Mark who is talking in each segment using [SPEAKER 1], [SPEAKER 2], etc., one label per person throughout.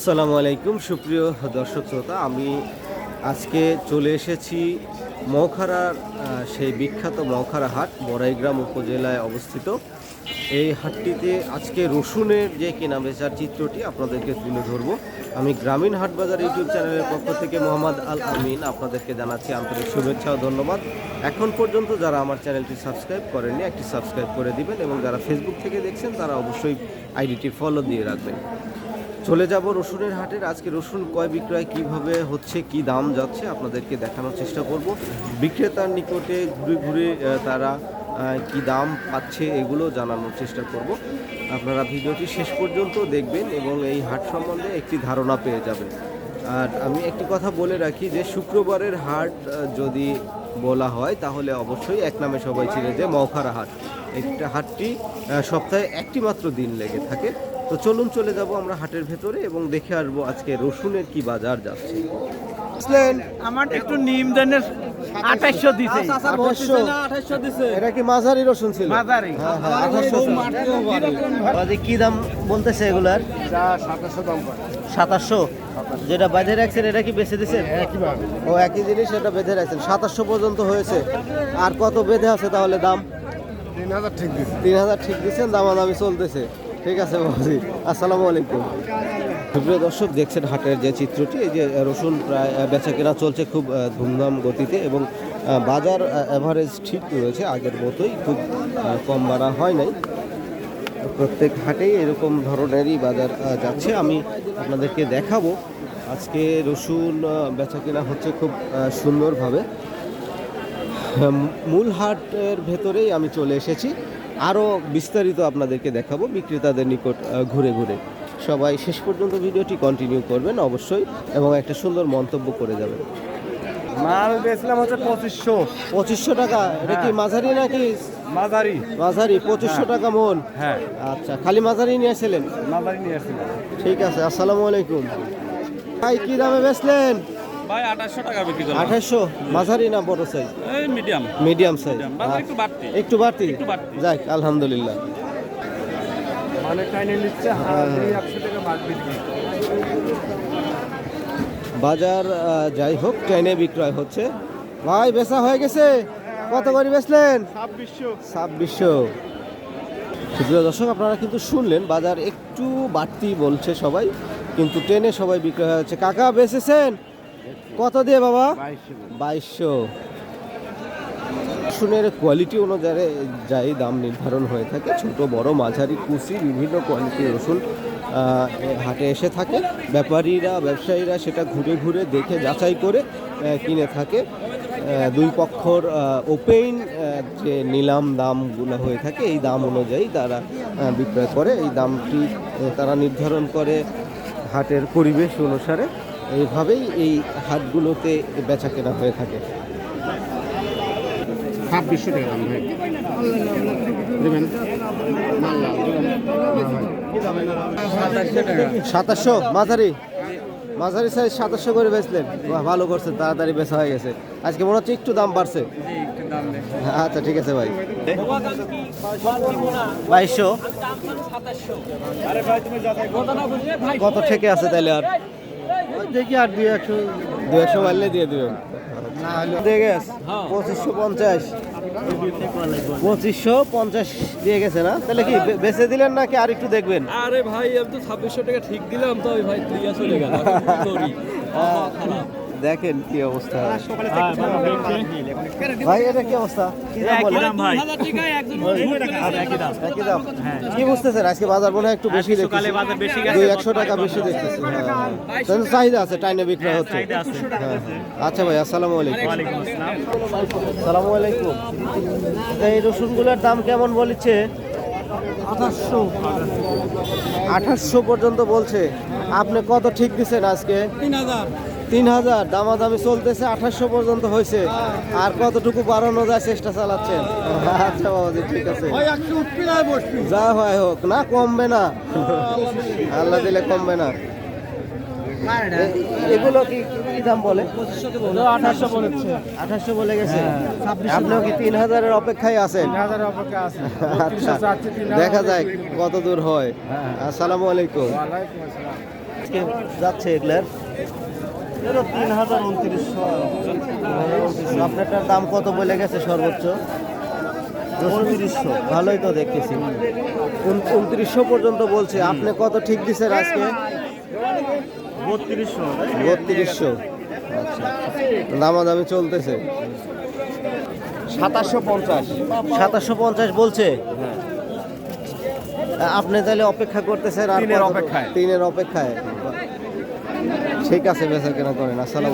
[SPEAKER 1] আসসালামু আলাইকুম, সুপ্রিয় দর্শক শ্রোতা। আমি আজকে চলে এসেছি মৌখারার সেই বিখ্যাত মৌখারা হাট, বড়াইগ্রাম উপজেলায় অবস্থিত। এই হাটটিতে আজকে রসুনের যে কেনা বেচার চিত্রটি আপনাদেরকে তুলে ধরবো। আমি গ্রামীণ হাট বাজার ইউটিউব চ্যানেলের পক্ষ থেকে মোহাম্মদ আল আমিন আপনাদেরকে জানাচ্ছি আন্তরিক শুভেচ্ছা ও ধন্যবাদ। এখন পর্যন্ত যারা আমার চ্যানেলটি সাবস্ক্রাইব করেননি, একটি সাবস্ক্রাইব করে দিবেন এবং যারা ফেসবুক থেকে দেখছেন, তারা অবশ্যই আইডিটি ফলো দিয়ে রাখবেন। চলে যাব রসুনের হাটের। আজকে রসুন কয় বিক্রয়, কীভাবে হচ্ছে, কি দাম যাচ্ছে, আপনাদেরকে দেখানোর চেষ্টা করব। বিক্রেতার নিকটে ঘুরে ঘুরে তারা কি দাম পাচ্ছে এগুলো জানানোর চেষ্টা করব। আপনারা ভিডিওটি শেষ পর্যন্ত দেখবেন এবং এই হাট সম্বন্ধে একটি ধারণা পেয়ে যাবেন। আর আমি একটি কথা বলে রাখি যে, শুক্রবারের হাট যদি বলা হয়, তাহলে অবশ্যই এক নামে সবাই চিনে যে মৌখারা হাট। একটা হাটটি সপ্তাহে একটি মাত্র দিন লেগে থাকে। তো চলুন চলে যাব আমরা হাটের ভেতরে এবং দেখে আসব আজকে রসুনের কি বাজার যাচ্ছে। বুঝলেন
[SPEAKER 2] আমার একটু নিম দানের আঠাইশশো দিছে।
[SPEAKER 1] আঠাশশো এটা কি মাঝারি রসুন ছিল?
[SPEAKER 2] মাঝারি।
[SPEAKER 1] হ্যাঁ হ্যাঁ আঠাশশো বাজে কি দাম বলতেছে এগুলার? সাতাশশো যেটা বেঁধে রাখছেন এটা কি বেঁচে দিচ্ছেন ও একই জিনিস এটা বেঁধে রাখছেন। সাতাশশো পর্যন্ত হয়েছে। আর কত বেঁধে আছে তাহলে দাম?
[SPEAKER 3] তিন হাজার ঠিক দিচ্ছে
[SPEAKER 1] তিন হাজার ঠিক দিচ্ছেন দামাদামি চলতেছে। ঠিক আছে বাবুজি আসসালামু আলাইকুম। সুপ্রিয় দর্শক দেখছেন হাটের যে চিত্রটি এই যে রসুন প্রায় আহ, বেচা কেনা চলছে খুব ধুমধাম গতিতে এবং বাজার অ্যাভারেজ ঠিক রয়েছে আগের মতোই খুব কম বাড়া হয় নাই। প্রত্যেক হাটেই এরকম ধরনেরই বাজার যাচ্ছে। আমি আপনাদেরকে দেখাবো আজকে রসুন আহ, বেচা কেনা হচ্ছে খুব সুন্দরভাবে। মূল হাটের ভেতরেই আমি চলে এসেছি। আরও বিস্তারিত আপনাদেরকে দেখাবো বিক্রেতাদের নিকট ঘুরে ঘুরে। সবাই শেষ পর্যন্ত ভিডিওটি কন্টিনিউ করবেন অবশ্যই এবং একটা সুন্দর মন্তব্য করে যাবেন।
[SPEAKER 3] মাল বেচলাম হচ্ছে পঁচিশশো।
[SPEAKER 1] পঁচিশশো টাকা? এটা কি মাঝারি নাকি
[SPEAKER 3] মাঝারি।
[SPEAKER 1] মাঝারি? পঁচিশশো টাকা মন?
[SPEAKER 3] হ্যাঁ।
[SPEAKER 1] আচ্ছা খালি মাঝারি নিয়ে আসছিলেন?
[SPEAKER 3] মাঝারি নিয়ে আসছিলাম।
[SPEAKER 1] ঠিক আছে আসসালামু আলাইকুম। ভাই কি দামে বেচলেন?
[SPEAKER 4] ভাই আঠাশশো টাকা বিক্রি করলাম।
[SPEAKER 1] আঠাশশো? মাঝারি না বড় সাইজ
[SPEAKER 4] এই মিডিয়াম
[SPEAKER 1] মিডিয়াম সাইজ
[SPEAKER 4] বাজার একটু বাড়তি।
[SPEAKER 1] একটু বাড়তি?
[SPEAKER 4] একটু বাড়তি।
[SPEAKER 1] যাক আলহামদুলিল্লাহ।
[SPEAKER 3] মানে টাইনে নিচ্ছে একশো টাকা বাদ বিক্রি।
[SPEAKER 1] বাজার যাই হোক ট্রেনে বিক্রয় হচ্ছে। ভাই বেচা হয়ে গেছে। কত করে বেচলেন?
[SPEAKER 3] ছাব্বিশশো।
[SPEAKER 1] সুপ্রিয় দর্শক আপনারা কিন্তু শুনলেন বাজার একটু বাড়তি বলছে সবাই কিন্তু ট্রেনে সবাই বিক্রয় হচ্ছে কাকা বেচেছেন? কত দিয়ে বাবা? বাইশশো রসুনের কোয়ালিটি অনুযায়ী যাই দাম নির্ধারণ হয়ে থাকে ছোট বড় মাঝারি কুচি বিভিন্ন কোয়ালিটির রসুন হাটে এসে থাকে। ব্যাপারীরা ব্যবসায়ীরা সেটা ঘুরে ঘুরে দেখে যাচাই করে কিনে থাকে। দুই পক্ষর ওপেন যে নিলাম দামগুলো হয়ে থাকে এই দাম অনুযায়ী তারা বিক্রয় করে। এই দামটি তারা নির্ধারণ করে হাটের পরিবেশ অনুসারে। এইভাবেই এই হাটগুলোতে বেচা কেনা হয়ে থাকে।
[SPEAKER 3] ছাব্বিশশো টাকা দাম ভাই। দেবেন?
[SPEAKER 1] সাতাশশো? মাঝারি? মাঝারি সাইজ সাতাশশো করে বেচলেন। বাহ, ভালো করছেন তাড়াতাড়ি বেচা হয়ে গেছে। আজকে মনে হচ্ছে একটু দাম বাড়ছে। আচ্ছা ঠিক আছে ভাই। বাইশশো? কত থেকে আছে তাহলে আর? দেখি আর দুই একশো। দু একশো বাড়লে দিয়ে দেবেন দিয়ে গেছ। পঁচিশশো পঞ্চাশ। পঁচিশশো পঞ্চাশ দিয়ে গেছে না? তাহলে কি বে- বেচে দিলেন নাকি আর একটু দেখবেন?
[SPEAKER 4] আরে ভাই আমি তো ছাব্বিশশো টাকা ঠিক দিলাম তো ওই ভাই তুই চলে গেল।
[SPEAKER 1] দেখেন কি অবস্থা। ভাই এটা কি অবস্থা? কি দাম বলেন
[SPEAKER 2] ভাই
[SPEAKER 1] কি বুঝতেছেন? আজকে বাজার মনে হয় একটু বেশি দেখতেছি
[SPEAKER 2] সকালে বাজার বেশি গেছে,
[SPEAKER 1] দুই একশো টাকা বেশি দেখতেছি। হ্যাঁ। তাহলে চাহিদা আছে টাইনে বিক্রয় হচ্ছে। হ্যাঁ, হ্যাঁ। আচ্ছা ভাই আসসালামু আলাইকুম। আসসালামু। আলাইকুম। এই রসুনগুলোর দাম কেমন বলেছে? আঠাশশো আঠাশশো পর্যন্ত বলছে। আপনি কত ঠিক দিচ্ছেন আজকে?
[SPEAKER 4] তিন হাজার।
[SPEAKER 1] তিন হাজার দামাদামি চলতেছে আঠাশশো পর্যন্ত হয়েছে। আর কতটুকু বাড়ানো যায় চেষ্টা চালাচ্ছেন? আচ্ছা বাবাজি ঠিক আছে। যা হয় হোক না কমবে না। আল্লাহ দিলে কমবে না। এগুলো কি কি দাম বলে?
[SPEAKER 2] আঠাশশো বলেছে।
[SPEAKER 1] আঠাশশো বলে গেছে? আপনিও কি তিন হাজারের অপেক্ষায় আছেন আচ্ছা। দেখা যায় কত দূর হয়। আসসালামু আলাইকুম। যাচ্ছে এগুলার।
[SPEAKER 3] তিন হাজার উনত্রিশশো।
[SPEAKER 1] আপনারটার দাম কত বলে গেছে সর্বোচ্চ?
[SPEAKER 3] উনত্রিশশো।
[SPEAKER 1] ভালোই তো দেখতেছি। উন- উনত্রিশশো পর্যন্ত বলছে। আপনি কত ঠিক দিচ্ছেন আজকে?
[SPEAKER 3] বত্রিশশো।
[SPEAKER 1] বত্রিশশো। আচ্ছা দামাদামি চলতেছে।
[SPEAKER 3] সাতাশশো পঞ্চাশ।
[SPEAKER 1] সাতাশশো পঞ্চাশ বলছে? আপনি তাহলে অপেক্ষা করতেছেন আর
[SPEAKER 3] তিনের অপেক্ষায়।
[SPEAKER 1] তিনের অপেক্ষায়। ঠিক আছে বেচা কেনা করেন আসসালাম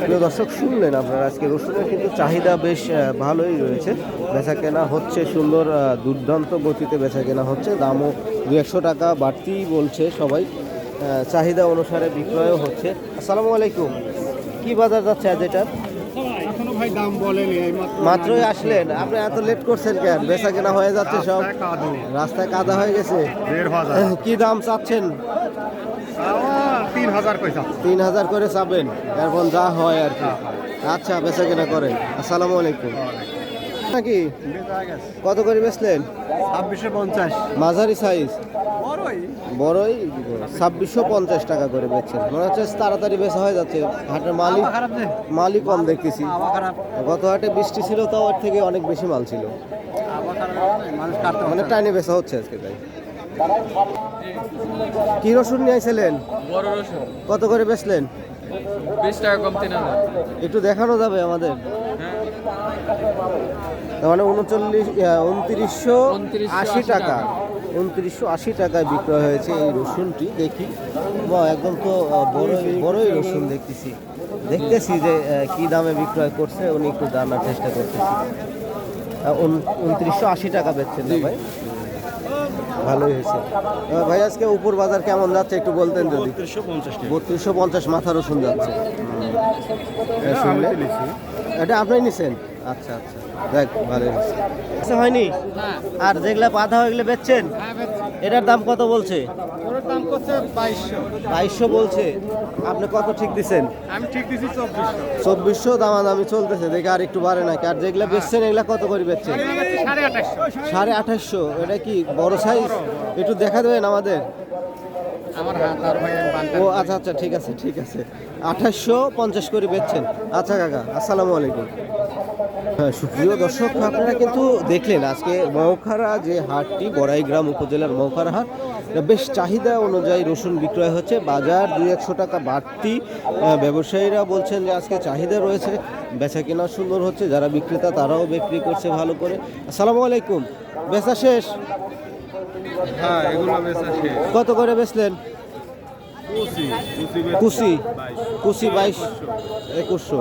[SPEAKER 1] প্রিয় দর্শক শুনলেন আপনারা আজকে রসুনের কিন্তু চাহিদা বেশ ভালোই রয়েছে। বেচা কেনা হচ্ছে সুন্দর দুর্দান্ত গতিতে বেচা কেনা হচ্ছে। দামও দু একশো টাকা বাড়তিই বলছে সবাই। চাহিদা অনুসারে বিক্রয়ও হচ্ছে। আসসালামু আলাইকুম। কি বাজার যাচ্ছে আজ এটার
[SPEAKER 3] ভাই দাম বলেনি
[SPEAKER 1] মাত্রই আসলেন। আপনি এত লেট করছেন কেন? বেচা কেনা হয়ে যাচ্ছে সব। রাস্তায় কাদা। হয়ে গেছে। কি দাম চাচ্ছেন?
[SPEAKER 3] তিন হাজার পয়সা
[SPEAKER 1] তিন হাজার করে চাবেন এরপর যা হয় আর কি। আচ্ছা বেচা কেনা করেন। আসসালামু আলাইকুম। নাকি? কত করে বেচলেন?
[SPEAKER 3] ছাব্বিশশো পঞ্চাশ।
[SPEAKER 1] মাঝারি সাইজ।
[SPEAKER 3] বড়ই।
[SPEAKER 1] ছাব্বিশশো পঞ্চাশ টাকা করে বেচছেন। মনে হচ্ছে তাড়াতাড়ি বেচা হয়ে যাচ্ছে। হাটের মালিক মালিক কম দেখতেছি। গত হাটে বৃষ্টি ছিল তো ওর থেকে অনেক বেশি মাল ছিল। মানে টাইনে বেচা হচ্ছে আজকে তাই। কি রসুন নিয়ে আইছিলেন?
[SPEAKER 4] বড় রসুন।
[SPEAKER 1] কত করে বেচলেন?
[SPEAKER 4] বিশ টাকা কম তিন হাজার।
[SPEAKER 1] একটু দেখানো যাবে আমাদের? তার মানে উনচল্লিশ উনত্রিশশো
[SPEAKER 4] 2980
[SPEAKER 1] আশি টাকা। উনত্রিশশো আশি টাকায় বিক্রয় হয়েছে এই রসুনটি দেখি। বাহ, একদম তো বড়ই বড়ই রসুন দেখতেছি। দেখতেছি যে কি দামে বিক্রয় করছে উনি একটু জানার চেষ্টা করতেছি। উনত্রিশশো আশি টাকা বেচছেন ভাই? ভালোই হয়েছে। ভাই আজকে উপর বাজার কেমন যাচ্ছে একটু বলতেন যদি।
[SPEAKER 3] বত্রিশশো পঞ্চাশ
[SPEAKER 1] মাথার ওষুধ মাথা রসুন যাচ্ছে। এটা এটা আপনি নিছেন? আচ্ছা আচ্ছা। দেখ ভালো আচ্ছা হয়নি? আর যেগুলা বাধা ওইগুলো বেচছেন? এটার দাম কত বলছে?
[SPEAKER 3] দাম করছে বাইশশো।
[SPEAKER 1] বাইশশো বলছে। আপনি কত ঠিক দিছেন?
[SPEAKER 3] আমি ঠিক দিচ্ছি চব্বিশশো।
[SPEAKER 1] চব্বিশশো দামাদামি চলতেছে দেখে আর একটু বাড়ে নাকি। আর যেগুলা বেচছেন এগুলা কত করে বেচছেন?
[SPEAKER 3] সাড়ে আঠাশশো।
[SPEAKER 1] এটা কি বড় সাইজ একটু দেখা দেবেন আমাদের?
[SPEAKER 3] আমার
[SPEAKER 1] ও আচ্ছা আচ্ছা ঠিক আছে ঠিক আছে। আঠাশশো পঞ্চাশ করে বেচছেন। আচ্ছা কাকা আসসালামু আলাইকুম। হ্যাঁ সুপ্রিয় দর্শক আপনারা কিন্তু দেখলেন আজকে মৌখারা যে হাটটি বড়াইগ্রাম উপজেলার মৌখারা হাট। এটা বেশ চাহিদা অনুযায়ী রসুন বিক্রয় হচ্ছে। বাজার দুই একশো টাকা বাড়তি। ব্যবসায়ীরা বলছেন যে আজকে চাহিদা রয়েছে বেচা কেনা সুন্দর হচ্ছে। যারা বিক্রেতা তারাও বিক্রি করছে ভালো করে। আসসালামু আলাইকুম। বেচা শেষ?
[SPEAKER 3] হ্যাঁ এগুলো বেচা শেষ।
[SPEAKER 1] কত করে বেচলেন?
[SPEAKER 3] কুচি কুচি
[SPEAKER 1] কুচি কুচি বাইশ। একুশশো।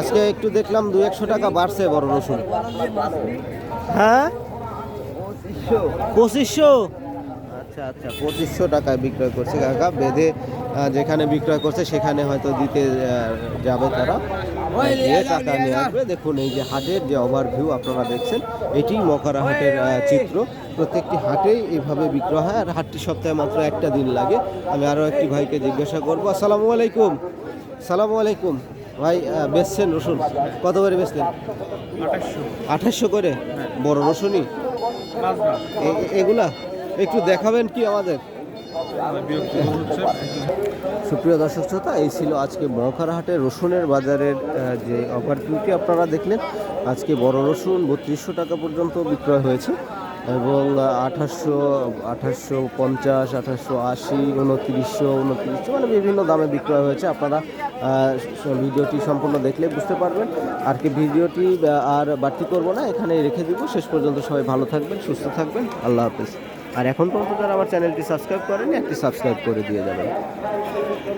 [SPEAKER 1] আজকে একটু দেখলাম দু একশো টাকা বাড়ছে বড় রসুন। হ্যাঁ? পঁচিশশো? আচ্ছা আচ্ছা পঁচিশশো টাকায় বিক্রয় করছে কাকা। বেঁধে যেখানে বিক্রয় করছে সেখানে হয়তো দিতে যাবে তারা। দিয়ে টাকা নিয়ে আসবে। দেখুন এই যে হাটের যে ওভারভিউ আপনারা দেখছেন এটি মকারা হাটের চিত্র। প্রত্যেকটি হাটেই এইভাবে বিক্রয় হয় আর হাটটি সপ্তাহে মাত্র একটা দিন লাগে। আমি আরও একটি ভাইকে জিজ্ঞাসা করব আসসালামু আলাইকুম। সালামু আলাইকুম। ভাই বেচছেন রসুন? কত করে বেচলেন?
[SPEAKER 3] আঠাশশো।
[SPEAKER 1] আঠাশশো করে? বড় রসুনই? এগুলা? একটু দেখাবেন কি আমাদের? সুপ্রিয় দর্শক শ্রোতা, এই ছিল আজকে মহাখারহাটের রসুনের বাজারের যে অপারচুনিটি আপনারা দেখলেন। আজকে বড় রসুন বত্রিশশো টাকা পর্যন্ত বিক্রয় হয়েছে এবং আঠাশশো আঠাশশো পঞ্চাশ, আঠাশশো আশি, উনত্রিশশো উনত্রিশশো মানে বিভিন্ন দামে বিক্রয় হয়েছে। আপনারা ভিডিওটি সম্পূর্ণ দেখলে বুঝতে পারবেন। আর কি ভিডিওটি আর বাড়তি করব না এখানে রেখে দিব। শেষ পর্যন্ত সবাই ভালো থাকবেন, সুস্থ থাকবেন। আল্লাহ হাফেজ। আর এখন পর্যন্ত যারা আমার চ্যানেলটি সাবস্ক্রাইব করেনি একটি সাবস্ক্রাইব করে দিয়ে যাবেন।